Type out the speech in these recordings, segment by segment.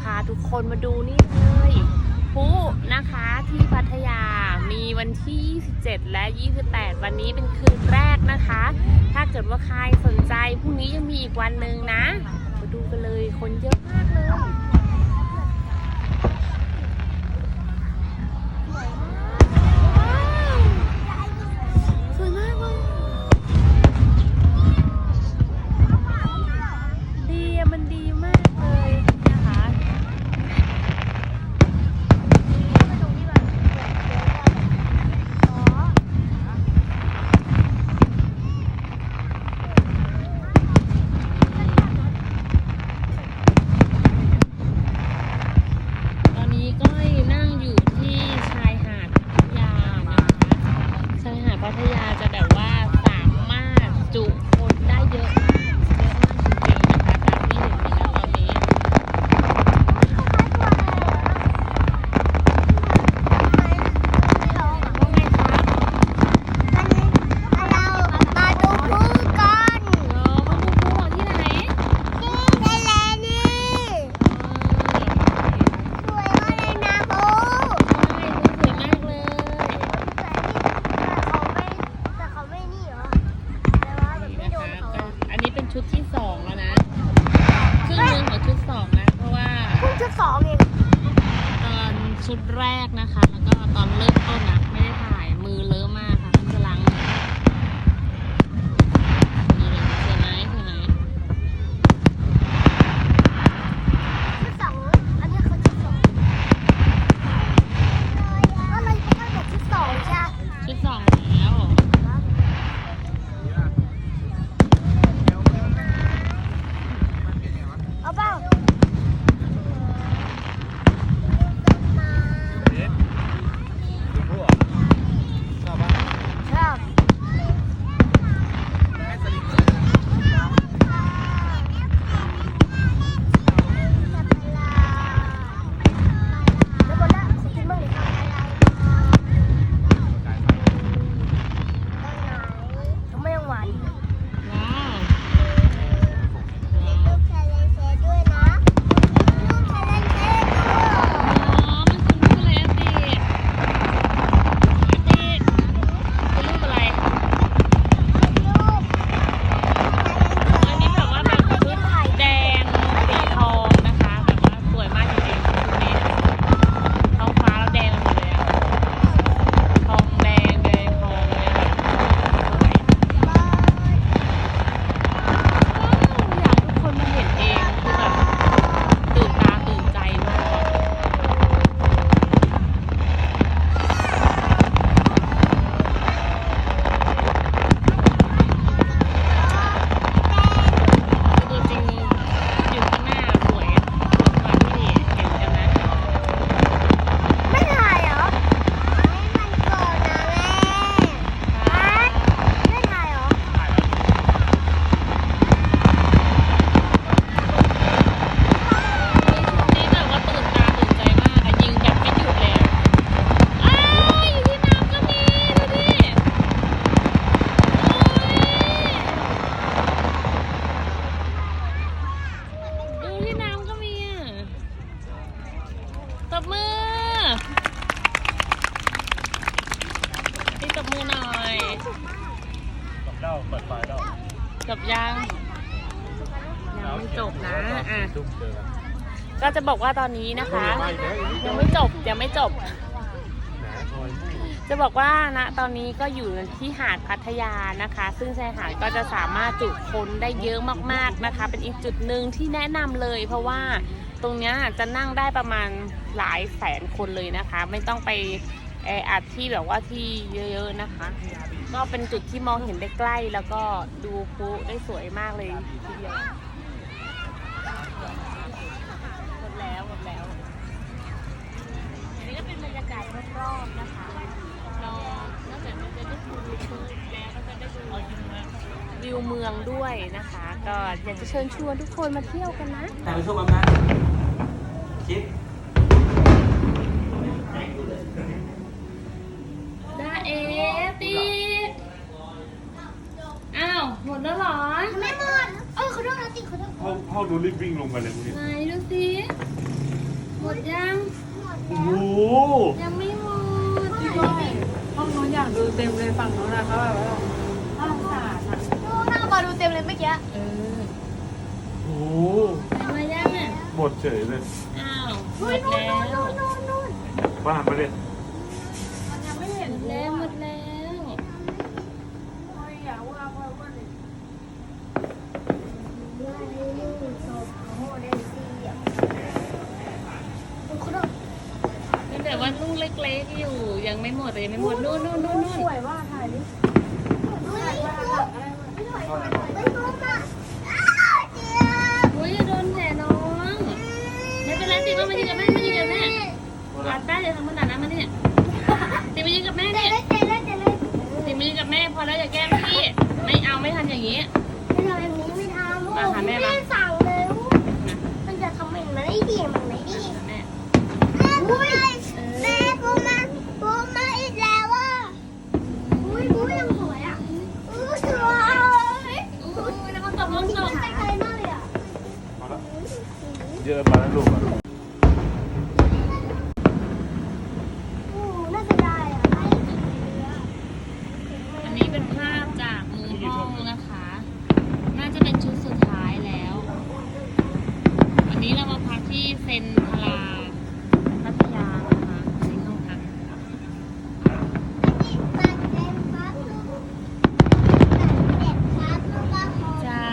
พาทุกคนมาดูนี่เลยพลุนะคะที่พัทยามีวันที่ 27 และ 28 วันนี้เป็นคืนแรกนะคะ ถ้าเกิดว่าใครสนใจพรุ่งนี้ยังมีอีกวันหนึ่งนะ มาดูกันเลยคนเยอะมากเลย สวยมากเลยดีอะมันดีมากเลยนะคะ ตอนนี้ก้อยนั่งอยู่ที่ชายหาดพัทยานะคะ ชายหาด พัทยาจะแบบว่าสามารถจุคนได้เยอะมาก เยอะมากจริงๆนะคะตามที่เห็นนี่นะตอนนี้ ว่าไงคะเออมาดูพลุที่ไหนเออใช่สวยมากเลย นี่นะคะก็อันนี้เป็น ชุดที่สองแล้วนะครึ่งหนึงของชุดสองนะ เพราะว่าตอนชุดแรกนะคะ แล้วก็ตอนเริ่มต้นนะไม่ได้ เล่าเปิดไฟแล้วจบยังยังไม่จบนะอะจุ่มเจอกันก็จะบอกว่าตอนนี้นะคะไม่นะยังไม่จบยังไม่จบหนาคอยจะบอกว่าณตอนนี้ก็อยู่ที่หาดพัทยานะคะ ซึ่งชายหาดก็จะสามารถจุคนได้เยอะมากๆนะคะ เป็นอีกจุดหนึ่งที่แนะนำเลย เพราะว่าตรงเนี้ยจะนั่งได้ประมาณหลายแสนคนเลยนะคะ ไม่ต้องไปแออัดที่แบบว่าที่เยอะๆนะคะ ก็เป็นจุดที่มองเห็นได้ใกล้ แล้วก็ดูพลุได้สวยมากเลยทีเดียวหมดแล้วหมดแล้วอันนี้ก็เป็นบรรยากาศรอบๆนะคะเรานอกจากเราจะได้ดูวิวแล้วก็จะได้ดูวิวเมืองด้วยนะคะ ก็อยากจะเชิญชวนทุกคนมาเที่ยวกันนะแต่ไปช่วงอำนาจคิดดาเอติดอ้าว หมดแล้วเหรอไม่หมดเออขอโทษนะติขอโทษห้องห้องดูรีบวิ่งลงไปเลยพวกนี้ไหนดูสิหมดยังโอ้โหยังไม่หมดพี่ก้อยห้องนู้นอยากดูเต็มเลยฝั่งนู้นนะเขาแบบว่าห้องสะอาดนะดูหน้ามาดูเต็มเลยเมื่อกี้เออโอ้โหมายังอะหมดเฉยเลยอ้าวหมเฮ้ยดนู่นแล้วนู่นนู่นนู่นบ้านไปเลยมันยังไม่เห็นหมดแล้วหมดแล้ว ก้อยอย่าว่าว่าว่าเลย ตั้ง แต่ว่าลูกเล็กๆอยู่ ยังไม่หมดเลยยังไม่หมดนู่นนู่นนู่นนู่นสวยว่าถ่ายดิอุ้ยอย่าโดนแผลน้อง ไม่เป็นไรสิว่ามายืนกับแม่มายืนกับแม่อัดได้เลยทั้งขนาดนั้นมาเนี่ยติมายืนกับแม่เนี่ยติมายืนกับแม่พอแล้วอย่าแกล้งพี่ ไม่เอาไม่ทำอย่างนี้สั่งเลยมันจะทำให้มันไม่ดีมันไม่ดี แม่ อุ้ยแม่ปูมาปูมาอีกแล้วอะอุ้ยอุ้ยยังสวยอะอุ้ยสวย อู้แล้วมันตกลงตก ไปไกลมากเลยอะ มาแล้วเยอะมาแล้วลูกอะ อู้น่าจะได้อะ อันนี้เป็นภาพจากมุมห้องนะคะ น่าจะเป็นชุดสุดท้ายแล้ว วันนี้เรามาพักที่เซนทราพัทยานะคะที่ห้องพัก ใช่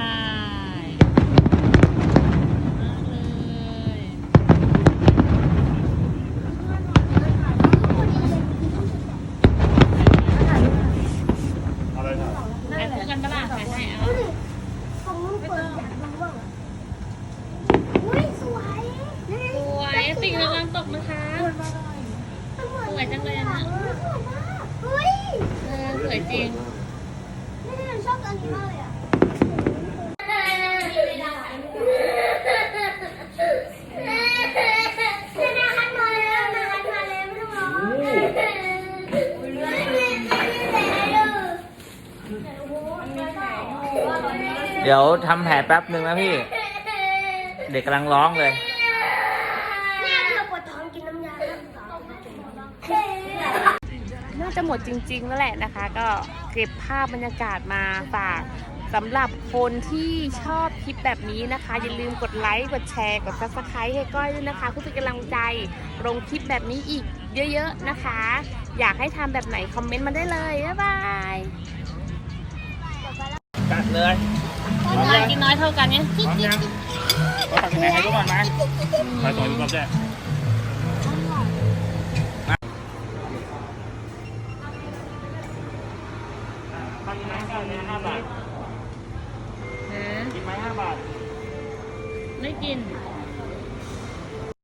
มากเลย อะไรนะ ถ่ายคู่กันปะล่ะถ่ายให้เอาสวยสิ่งระวังตกนะคะสวยจังเลยอะนะเฮ้ยเออสวยจริง นี่ชอบอันนี้มากเลยอะนาฮันมาแล้วนาฮันมาแล้วไม่ต้องร้อง เดี๋ยวทำแผลแป๊บหนึ่งนะพี่ เด็กกำลังร้องเลยเนี่ยเธอปวดท้องกินน้ำยาแล้วน่าจะหมดจริงๆแล้วแหละนะคะ ก็เก็บภาพบรรยากาศมาฝากสำหรับคนที่ชอบคลิปแบบนี้นะคะ อย่าลืมกดไลค์ กดแชร์ กด subscribe ให้ก้อยด้วยนะคะเพื่อเป็นกำลังใจลงคลิปแบบนี้อีกเยอะๆนะคะ อยากให้ทำแบบไหน คอมเมนต์มาได้เลย บ๊ายบาย กัดเลย น้อยกินน้อยเท่ากันเนี่ย พร้อมยังก็ตักคะแนนให้ทุกคนไหมถ่ายต่ออีกรอบแรก